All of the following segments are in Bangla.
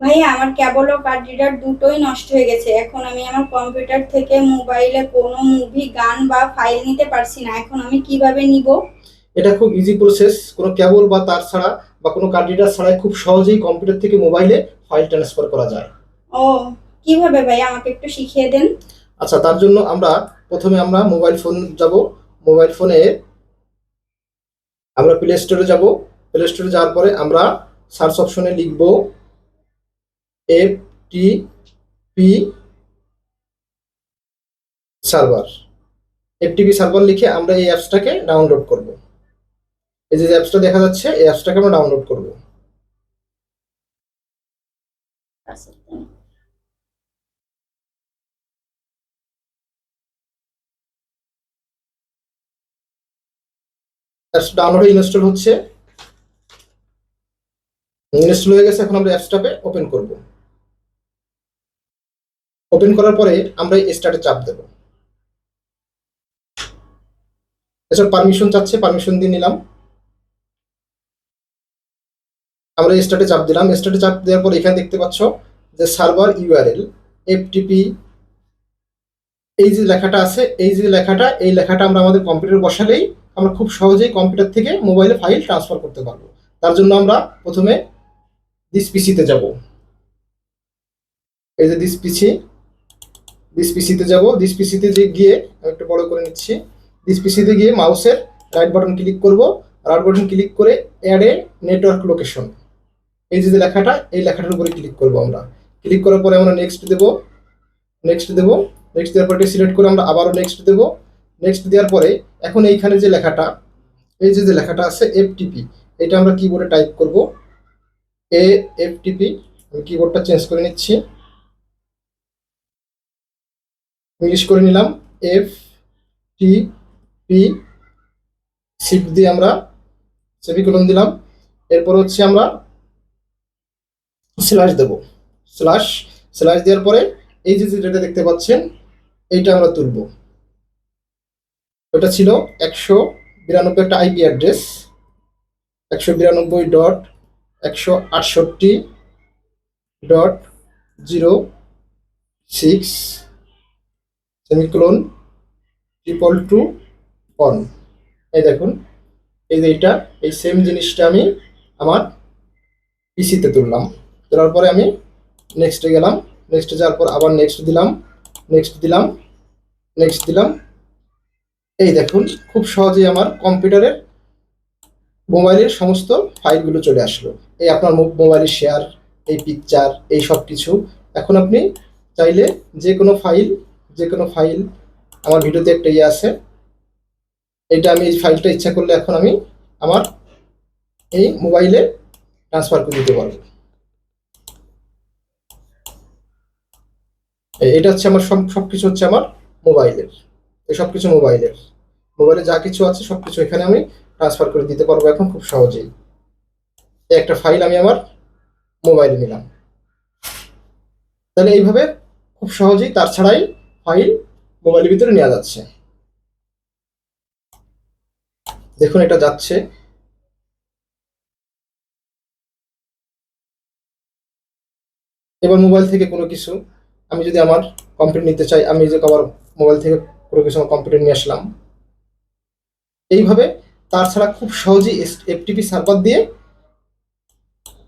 ভাইয়া আমার কেবল ও কার্ড রিডার দুটোই নষ্ট হয়ে গেছে। এখন আমি আমার কম্পিউটার থেকে মোবাইলে কোনো মুভি গান বা ফাইল নিতে পারছি না। এখন আমি কীভাবে নিব? এটা খুব ইজি প্রসেস কোনো কেবল বা তার ছাড়া বা কোনো কার্ড রিডার ছাড়াই খুব সহজেই কম্পিউটার থেকে মোবাইলে ফাইল ট্রান্সফার করা যায়। ও কীভাবে ভাইয়া? আমাকে একটু শিখিয়ে দেন। আচ্ছা তার জন্য আমরা প্রথমে আমরা মোবাইল ফোন যাব। মোবাইল ফোনে আমরা প্লে স্টোরে যাব। প্লে স্টোরে যাওয়ার পরে আমরা সার্চ অপশনে লিখব এফ সার্ভার। এফটিপি সার্ভার লিখে আমরা এই অ্যাপসটাকে ডাউনলোড করব। এই যে অ্যাপসটা দেখা যাচ্ছে, এই অ্যাপসটাকে আমরা ডাউনলোড করব। অ্যাপস ডাউনলোড ইনস্টল হচ্ছে। ইনস্টল হয়ে গেছে, এখন আমরা অ্যাপসটাকে ওপেন করব। ওপেন করার পরে আমরা স্টার্টে চাপ দেব। এছাড়া পারমিশন চাচ্ছে পারমিশন দিয়ে নিলাম। আমরা স্টার্টে চাপ দিলাম। স্টার্টে চাপ দেওয়ার পর এখানে দেখতে পাচ্ছ যে সার্ভার ইউআরএল এফটিপি এই যে লেখাটা আছে, এই যে লেখাটা, এই লেখাটা আমরা আমাদের কম্পিউটার বসালেই আমরা খুব সহজেই কম্পিউটার থেকে মোবাইলে ফাইল ট্রান্সফার করতে পারব। তার জন্য আমরা প্রথমে দিস পিসিতে যাব। এই যে দিস পিসি দিস পিসিতে যাব। দিস পিসিতে গিয়ে আমি একটু বড় করে নিচ্ছি। দিস পিসিতে গিয়ে মাউসের রাইট বাটন ক্লিক করব। রাইট বাটন ক্লিক করে অ্যাড এ নেটওয়ার্ক লোকেশন এই যে যে লেখাটা, এই লেখাটার উপরে ক্লিক করব আমরা। ক্লিক করার পরে আমরা নেক্সট দেব। নেক্সট দেব। নেক্সট দেওয়ার পরে সিলেক্ট করে আমরা আবারও নেক্সট দেব। নেক্সট দেওয়ার পরে এখন এইখানে যে লেখাটা, এই যে যে লেখাটা আছে এফটিপি এটা আমরা কিবোর্ডে টাইপ করব। এ এফটিপি আমি কিবোর্ডটা চেঞ্জ করে নিচ্ছি। ইংলিশ করে নিলাম। এফ টি পি শিফট দিয়ে আমরা সেমিকোলন দিলাম। এরপর হচ্ছে আমরা স্ল্যাশ দেব। স্ল্যাশ স্ল্যাশ দেওয়ার পরে এই যে যেটা দেখতে পাচ্ছেন, এইটা আমরা তুলব। ওটা ছিল একশো বিরানব্বই একটা আইপি অ্যাড্রেস একশো বিরানব্বই ডট একশো আটষট্টি dot zero six semicolon triple two one. এই দেখুন, এই যে এইটা, এই সেম জিনিসটা আমি আমার পিসিতে তুললাম। তোলার পরে আমি নেক্সটে গেলাম নেক্সটে যাওয়ার পর আবার নেক্সট দিলাম নেক্সট দিলাম নেক্সট দিলাম। এই দেখুন, খুব সহজেই আমার কম্পিউটারের মোবাইলের সমস্ত ফাইলগুলো চলে আসলো। এই আপনার মোবাইলের শেয়ার এই পিকচার এই সব কিছু এখন আপনি চাইলে যে কোনো ফাইল যে কোনো ফাইল আমার ভিডিওতে একটা ইয়ে আছে। এটা আমি এই ফাইলটা ইচ্ছা করলে এখন আমি আমার এই মোবাইলে ট্রান্সফার করে দিতে পারব। এটা হচ্ছে আমার সব সব কিছু হচ্ছে আমার মোবাইলের এই সব কিছু মোবাইলের মোবাইলে যা কিছু আছে সব কিছু এখানে আমি ট্রান্সফার করে দিতে পারব এখন খুব সহজেই। একটা ফাইল আমি আমার মোবাইলে নিলাম। তাহলে এইভাবে খুব সহজেই তার ছাড়াই ফাইল মোবাইলের ভিতরে নেওয়া যাচ্ছে। দেখুন, এটা যাচ্ছে। এবার মোবাইল থেকে কোনো কিছু, আমি যদি আমার কম্পিউটার নিতে চাই, আমি যে আমার মোবাইল থেকে কোনো কিছু আমার কম্পিউটার নিয়ে আসলাম। এইভাবে তার ছাড়া খুব সহজেই এফটিপি সার্ভার দিয়ে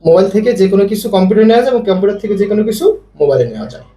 মোবাইল থেকে যে কোনো কিছু কম্পিউটার নেওয়া যায় এবং কম্পিউটার থেকে যে কোনো কিছু মোবাইলে নেওয়া যায়।